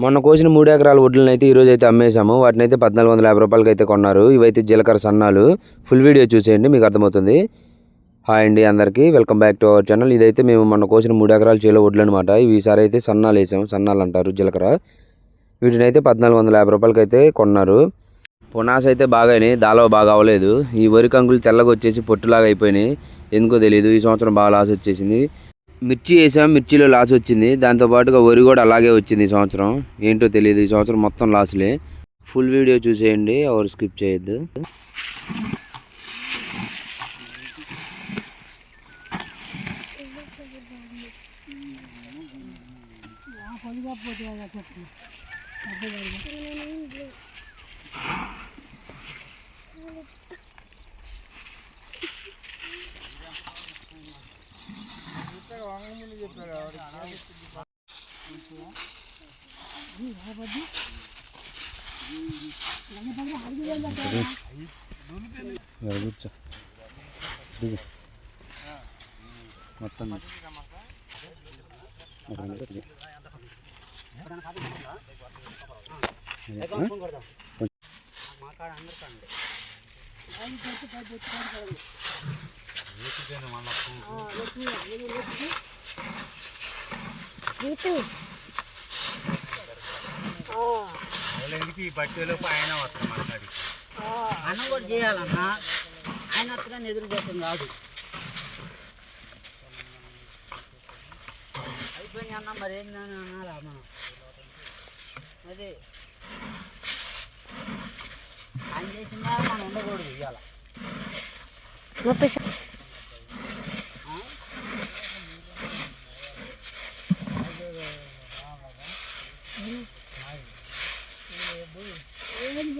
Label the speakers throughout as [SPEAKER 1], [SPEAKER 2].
[SPEAKER 1] మొన్న కోసిన మూడు ఎకరాల వడ్లను అయితే ఈరోజు అయితే అమ్మేశాము. వాటిని అయితే పద్నాలుగు వందల యాభై రూపాయలకి అయితే కొన్నారు. ఇవైతే జీలకర్ర సన్నాలు. ఫుల్ వీడియో చూసేయండి మీకు అర్థమవుతుంది. హాయ్ అండి అందరికీ. Welcome back to our channel. ఇదైతే మేము మొన్న కోసిన మూడు ఎకరాల చేలో వడ్లు అనమాట ఈసారి అయితే సన్నాలు వేసాము. సన్నాలు అంటారు జీలకర్ర. వీటిని అయితే పద్నాలుగు వందల యాభై రూపాయలకి అయితే కొన్నారు. పునాస అయితే బాగాయినాయి దాలో బాగా అవ్వలేదు. ఈ వరి కంకులు తెల్లగా వచ్చేసి పొట్టులాగా అయిపోయినాయి. ఎందుకో తెలియదు ఈ సంవత్సరం బాగా లాస్ వచ్చేసింది. మిర్చి వేసాం మిర్చిలో లాస్ వచ్చింది. దాంతోపాటుగా వరి కూడా అలాగే వచ్చింది ఈ సంవత్సరం. ఏంటో తెలియదు ఈ సంవత్సరం మొత్తం లాస్లే ఫుల్ వీడియో చూసేయండి ఎవరు స్కిప్ చేయొద్దు. కూర్చో దిగు మొత్తం అక్కడ ఉంటే దిగు.
[SPEAKER 2] వాళ్ళకి బట్టలోపు ఆయన వస్తాం మాట్లాడి
[SPEAKER 3] అన్న కూడా చేయాలన్నా ఆయన అత్తగానే ఎదురు చేస్తాం కాదు అయిపోయింది అన్న మరి ఏందని అన్నారా మనం అదే ఆయన చేసిందా మనం ఉండకూడదు ఇవాళ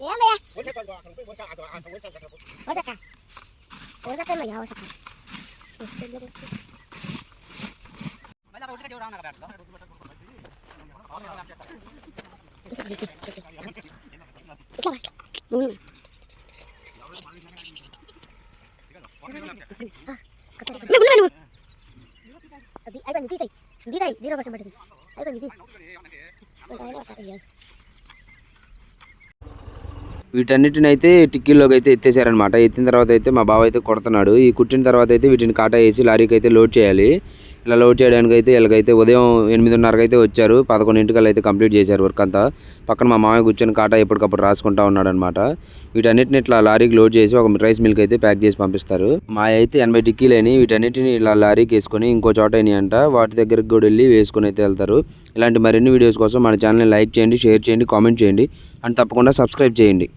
[SPEAKER 4] ఏమయ్యా వసక్క వసక్కయ్యా వసక్క
[SPEAKER 3] మళ్ళీ అక్కడ ఉట్టిగా ఎవరు రావన్నారు అక్కడ
[SPEAKER 4] ఇట్లా ఇట్లా నువ్వు నువ్వు అది అయిపోయింది తీసాయి తీసాయి జీరో పర్సెంట్ పట్టింది అయిపోయింది తీ
[SPEAKER 1] వీటన్నిటిని అయితే టిక్కీల్లోకి అయితే ఎత్తేసారనమాట ఎత్తిన తర్వాత అయితే మా బావ అయితే కొడుతున్నాడు. ఈ కుట్టిన తర్వాత అయితే వీటిని కాటా వేసి లారీకి అయితే లోడ్ చేయాలి. ఇలా లోడ్ చేయడానికి అయితే వీళ్ళకైతే ఉదయం ఎనిమిదిన్నరకు అయితే వచ్చారు. పదకొండింటికల్లా అయితే కంప్లీట్ చేశారు వర్క్ అంతా. పక్కన మా మామయ్య కూర్చొని కాటా ఎప్పటికప్పుడు రాసుకుంటా ఉన్నాడు అనమాట వీటన్నిటిని ఇట్లా లారీకి లోడ్ చేసి ఒక రైస్ మిల్క్ అయితే ప్యాక్ చేసి పంపిస్తారు. మా అయితే ఎనభై టిక్కీలని వీటన్నిటిని ఇలా లారీకి వేసుకొని ఇంకో చోట అంట వాటి దగ్గరికి కూడా వెళ్ళి వేసుకొని అయితే వెళ్తారు. ఇలాంటి మరిన్ని వీడియోస్ కోసం మన ఛానల్ని లైక్ చేయండి షేర్ చేయండి కామెంట్ చేయండి. అండ్ తప్పకుండా సబ్స్క్రైబ్ చేయండి.